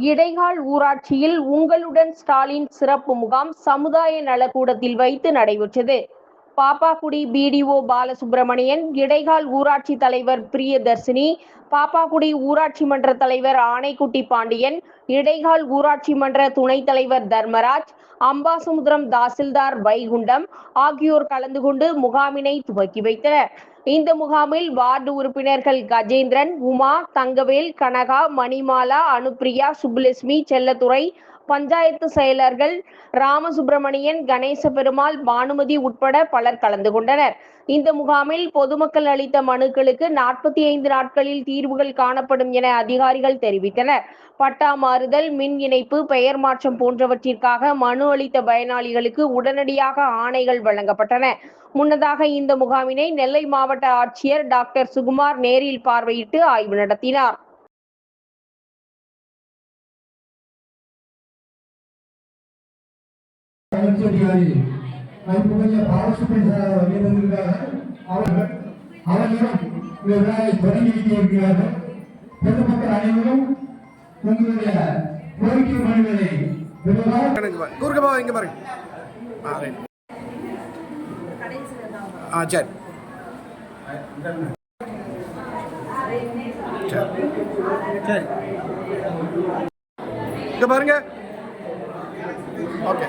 இடைகால் ஊராட்சியில் உங்களுடன் ஸ்டாலின் சிறப்பு முகாம் சமுதாய நலக்கூடத்தில் வைத்து நடைபெற்றது. பாப்பாக்குடி பிடிஓ பாலசுப்பிரமணியன் இடைகால் ஊராட்சி தலைவர் பிரியதர்சினி பாப்பாக்குடி ஊராட்சி மன்ற தலைவர் ஆனைக்குட்டி பாண்டியன் இடைகால் ஊராட்சி மன்ற துணைத் தலைவர் தர்மராஜ் அம்பாசமுத்திரம் தாசில்தார் வைகுண்டம் ஆகியோர் கலந்து கொண்டு முகாமினை துவக்கி வைத்தனர். இந்த முகாமில் வார்டு உறுப்பினர்கள் கஜேந்திரன் உமா தங்கவேல் கனகா மணிமாலா அனுப்பிரியா சுப்புலட்சுமி செல்லத்துறை பஞ்சாயத்து செயலர்கள் ராமசுப்பிரமணியன் கணேச பெருமாள் பானுமதி உட்பட பலர் கலந்து கொண்டனர். இந்த முகாமில் பொதுமக்கள் அளித்த மனுக்களுக்கு நாற்பத்தி ஐந்து நாட்களில் தீர்வுகள் காணப்படும் என அதிகாரிகள் தெரிவித்தனர். பட்டா மாறுதல் மின் இணைப்பு பெயர் மாற்றம் போன்றவற்றிற்காக மனு அளித்த பயனாளிகளுக்கு உடனடியாக ஆணைகள் வழங்கப்பட்டன. முன்னதாக இந்த முகாமினை நெல்லை மாவட்ட ஆட்சியர் டாக்டர் சுகுமார் நேரில் பார்வையிட்டு ஆய்வு நடத்தினார். வளர்ச்சி அதிகாரி மதிப்புக்குரிய பாலசுப்ரமணிய வருகை அவர்கள் அவர்களும் இந்த விழாவை தொடங்கி வைக்க பொதுமக்கள் அனைவரும் உங்களுடைய கோரிக்கை இங்க பாருங்க. ஆ சரி. சரி. இங்க பாருங்க. ஓகே.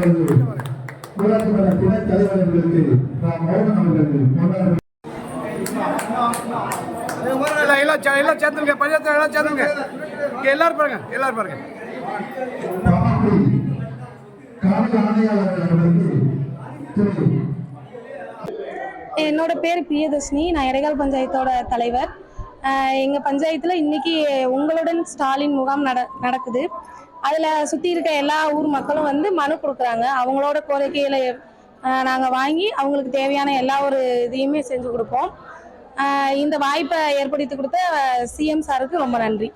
ஊராட்சி மன்ற துணைத் தலைவர்களுக்கு நாம் மௌனம் எல்லாம் எல்லாம் பஞ்சாயத்து எல்லாம் எல்லாரும் பாருங்க எல்லாரும் பாருங்க என்னோட பேர் பிரியதர்ஷினி. நான் இறைகால் பஞ்சாயத்தோட தலைவர். எங்கள் எங்க பஞ்சாயத்துல இன்னைக்கு உங்களுடன் ஸ்டாலின் முகாம் நட நடக்குது. அதுல சுத்தி இருக்க எல்லா ஊர் மக்களும் வந்து மனு கொடுக்குறாங்க. அவங்களோட கோரிக்கையில் நாங்கள் நாங்க வாங்கி அவங்களுக்கு தேவையான எல்லா ஒரு இதையுமே செஞ்சு கொடுப்போம். இந்த வாய்ப்பை ஏற்படுத்தி கொடுத்த சிஎம் சாருக்கு ரொம்ப நன்றி.